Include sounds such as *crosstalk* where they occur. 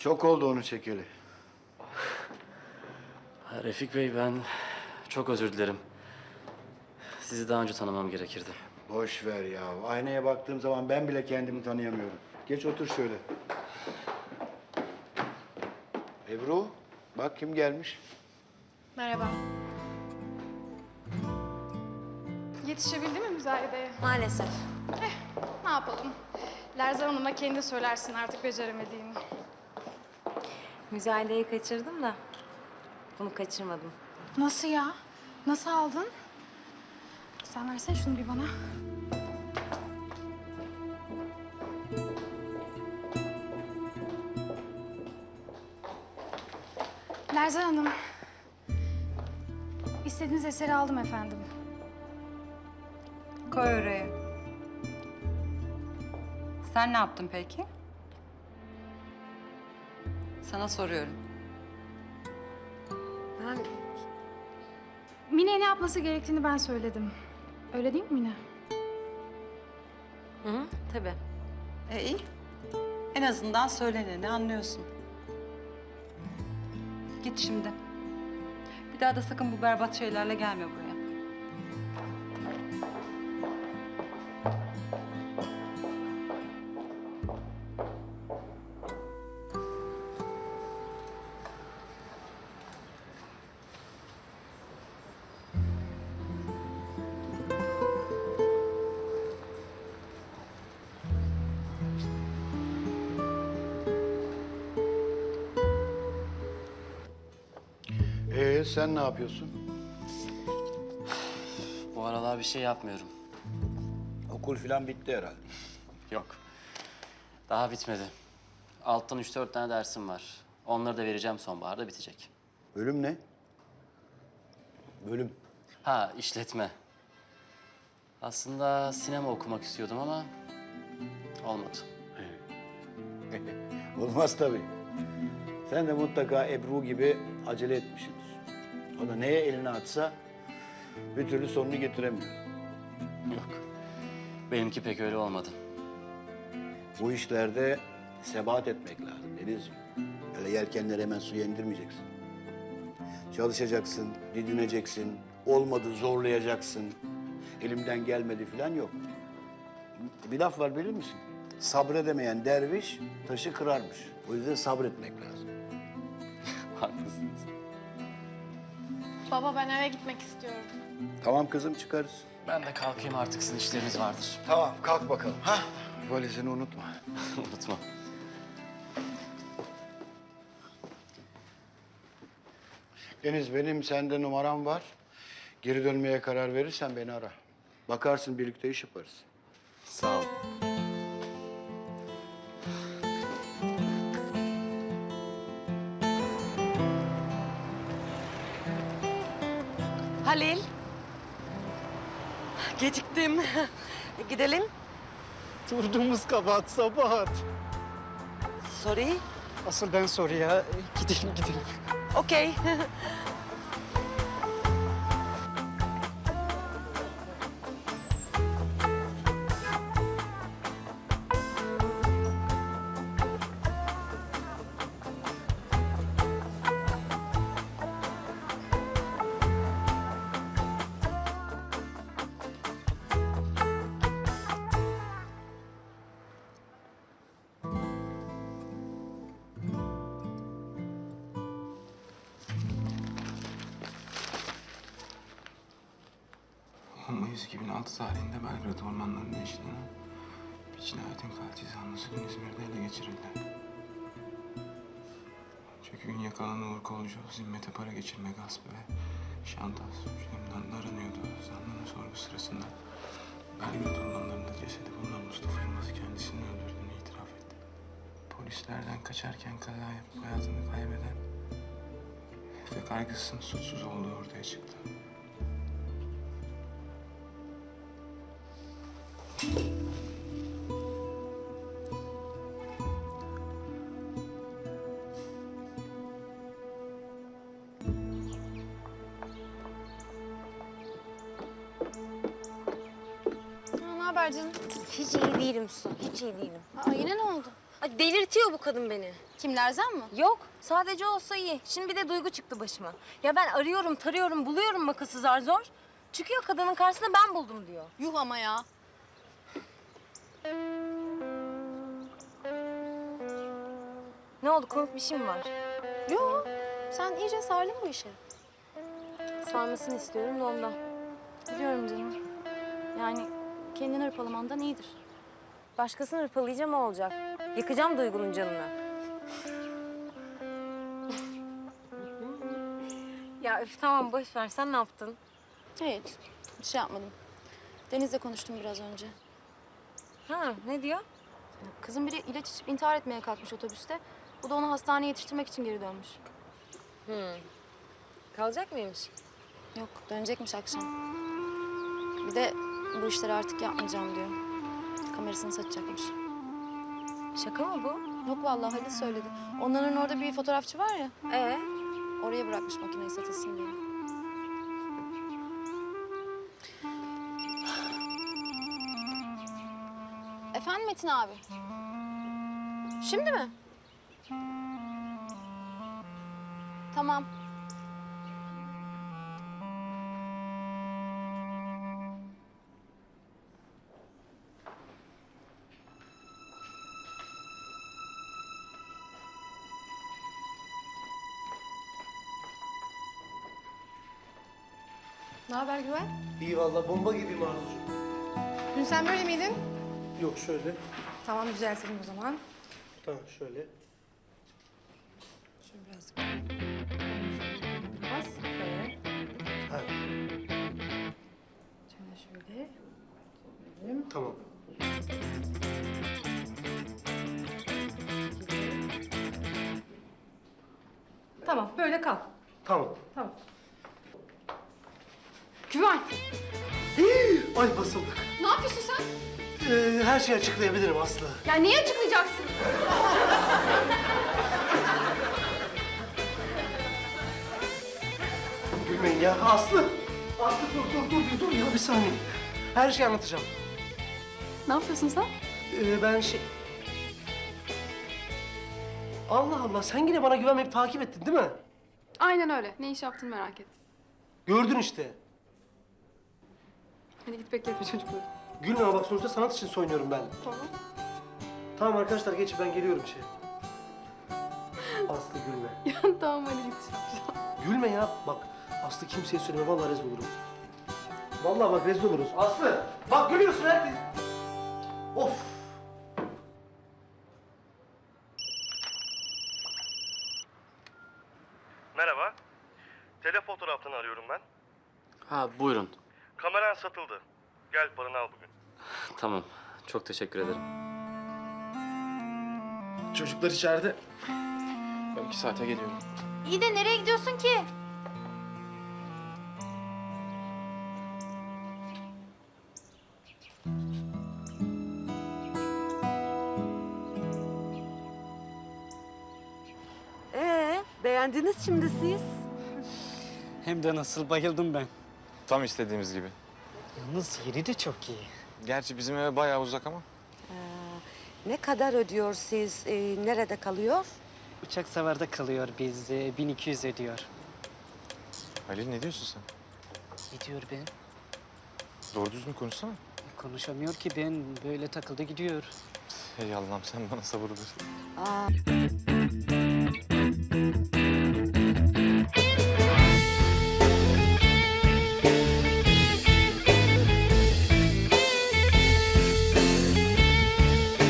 Çok oldu onu çekeli. Ha, Refik Bey ben çok özür dilerim. Sizi daha önce tanımam gerekirdi. Boş ver ya. Aynaya baktığım zaman ben bile kendimi tanıyamıyorum. Geç otur şöyle. Ebru, bak kim gelmiş. Merhaba. Yetişebildi mi müzayedeye? Maalesef. Ne yapalım? Lerzan Hanım'a kendi söylersin artık beceremediğini. Müzayedeyi kaçırdım da bunu kaçırmadım. Nasıl ya? Nasıl aldın? Sen versene şunu bir bana. Lerzan Hanım. İstediğiniz eseri aldım efendim. Koy oraya. Sen ne yaptın peki? Sana soruyorum. Ben Mine'ye ne yapması gerektiğini ben söyledim. Öyle değil mi Mine? Hı hı, tabii. E iyi. En azından söyleneni anlıyorsun. Git şimdi. Bir daha da sakın bu berbat şeylerle gelme buraya. Ee, sen ne yapıyorsun? Bu aralar bir şey yapmıyorum. Okul falan bitti herhalde. Yok. Daha bitmedi. Alttan üç dört tane dersim var. Onları da vereceğim sonbaharda bitecek. Bölüm ne? Bölüm. Ha işletme. Aslında sinema okumak istiyordum ama olmadı. *laughs* Olmaz tabii. Sen de mutlaka Ebru gibi acele etmişsindir. O da neye elini atsa bir türlü sonunu getiremiyor. Yok. Benimki pek öyle olmadı. Bu işlerde sebat etmek lazım Denizciğim. Öyle yelkenleri hemen suya indirmeyeceksin. Çalışacaksın, didineceksin, olmadı zorlayacaksın. Elimden gelmedi falan yok. Bir laf var bilir misin? Sabredemeyen derviş taşı kırarmış. O yüzden sabretmek lazım. *laughs* Haklısınız. Baba ben eve gitmek istiyorum. Tamam kızım çıkarız. Ben de kalkayım artık sizin işleriniz vardır. Tamam kalk bakalım. Ha? Valizini unutma. *laughs* Unutma. Deniz benim sende numaram var. Geri dönmeye karar verirsen beni ara. Bakarsın birlikte iş yaparız. Sağ ol. Geciktim. *laughs* Gidelim. Durduğumuz kabahat Sabahat. Sorry. Asıl ben soru ya. Gidelim gidelim. Okey. *laughs* Mayıs 2006 tarihinde Belgrad ormanlarında işlenen bir cinayetin katil zanlısı gün İzmir'de ele geçirildi. Çünkü gün yakalanan Uğur Kolcu zimmete para geçirme gaspı ve şantaj suçlarından aranıyordu. Zanlının sorgu sırasında Belgrad ormanlarında cesedi bulunan Mustafa Yılmaz'ı kendisinin öldürdüğünü itiraf etti. Polislerden kaçarken kaza yapıp hayatını kaybeden ve kaygısının suçsuz olduğu ortaya çıktı. Haber canım? Hiç iyi değilim Su, hiç iyi değilim. Aa, yine ne oldu? Ay delirtiyor bu kadın beni. Kim Lerzan mı? Yok sadece olsa iyi. Şimdi bir de duygu çıktı başıma. Ya ben arıyorum tarıyorum buluyorum makası zar zor. Çıkıyor kadının karşısına ben buldum diyor. Yuh ama ya. Ne oldu komik bir şey mi var? Yo. Sen iyice sardın bu işe. Sarmasını istiyorum da ondan. Biliyorum canım. Yani kendini hırpalamandan iyidir. Başkasını hırpalayacağım olacak. Yıkacağım duygunun canını. *laughs* ya üf tamam boş ver sen ne yaptın? Hiç. Bir şey yapmadım. Deniz'le konuştum biraz önce. Ha ne diyor? Kızın biri ilaç içip intihar etmeye kalkmış otobüste. Bu da onu hastaneye yetiştirmek için geri dönmüş. Kalacak mıymış? Yok, dönecekmiş akşam. Bir de bu işleri artık yapmayacağım diyor. Kamerasını satacakmış. Şaka mı bu? Yok vallahi Halil söyledi. Onların orada bir fotoğrafçı var ya. Ee? Oraya bırakmış makineyi satılsın diye. Efendim Metin abi? Şimdi mi? Tamam. Ne haber Güven? İyi valla bomba gibiyim Arzucuğum. Dün sen böyle miydin? Yok şöyle. Tamam düzeltelim o zaman. Tamam şöyle. Şöyle biraz biraz. Şöyle. Ha, Şöyle şöyle. tamam. Tamam böyle kal. Tamam. Güven. Ay basıldık. Ne yapıyorsun sen? Ee, her şeyi açıklayabilirim Aslı. Ya niye açıklayacaksın? Gülmeyin ya. Aslı. Aslı dur dur dur bir dur ya bir saniye. Her şeyi anlatacağım. Ne yapıyorsun sen? Ee, ben şey... Allah Allah sen yine bana güvenmeyip takip ettin değil mi? Aynen öyle. Ne iş yaptığını merak ettim. Gördün işte. Hadi git bekletme çocukları. Gülme ama bak sonuçta sanat için soyunuyorum ben. Tamam. Tamam arkadaşlar geç ben geliyorum şey. Aslı gülme. *laughs* Ya tamam hadi git. Gülme ya bak Aslı kimseye söyleme vallahi rezil olurum. Vallahi bak rezil oluruz. Aslı bak gülüyorsun herkes. Of. Merhaba. Telefotoğraftan arıyorum ben. Ha buyurun. Kameran satıldı. Gel paranı al bugün. Tamam. Çok teşekkür ederim. Çocuklar içeride. Ben iki saate geliyorum. İyi de nereye gidiyorsun ki? Ee, beğendiniz şimdi siz? Hem de nasıl bayıldım ben. Tam istediğimiz gibi. Yalnız yeri de çok iyi. Gerçi bizim eve bayağı uzak ama. Ne kadar ödüyor siz? Ee, nerede kalıyor? Uçak savarda kalıyor biz 1200 ödüyor. Halil ne diyorsun sen? Ne diyor ben? Doğru düzgün konuşsana. Konuşamıyor ki ben böyle takıldı gidiyor. Hey Allah'ım sen bana sabır ver. Aa,